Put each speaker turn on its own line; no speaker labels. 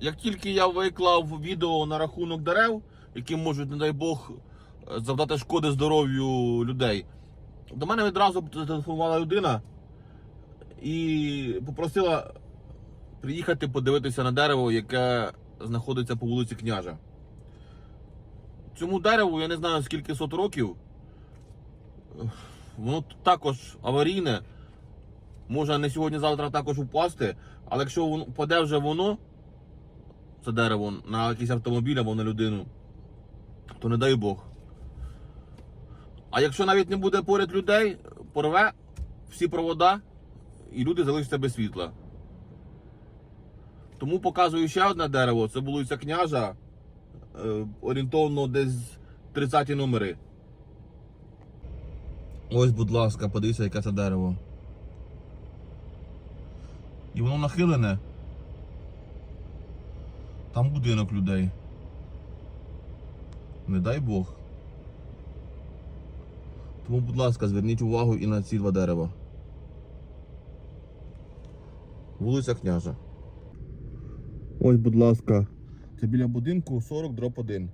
Як тільки я виклав відео на рахунок дерев, які можуть, не дай Бог, завдати шкоди здоров'ю людей, до мене відразу зателефонувала людина і попросила приїхати подивитися на дерево, яке знаходиться по вулиці Княжа. Цьому дереву я не знаю скільки сот років. Воно також аварійне. Може не сьогодні-завтра також упасти, але якщо впаде вже воно, це дерево, на якийсь автомобіль або на людину, то не дай Бог. А якщо навіть не буде поряд людей, порве всі провода і люди залишаться без світла. Тому показую ще одне дерево. Це вулиця княжа, е, орієнтовно десь 30 ті номери. Ось, будь ласка, подивіться, яке це дерево. І воно нахилене. Там будинок людей. Не дай Бог. Тому, будь ласка, зверніть увагу і на ці два дерева. Вулиця Княжа. Ось, будь ласка, це біля будинку 40 дроп 1.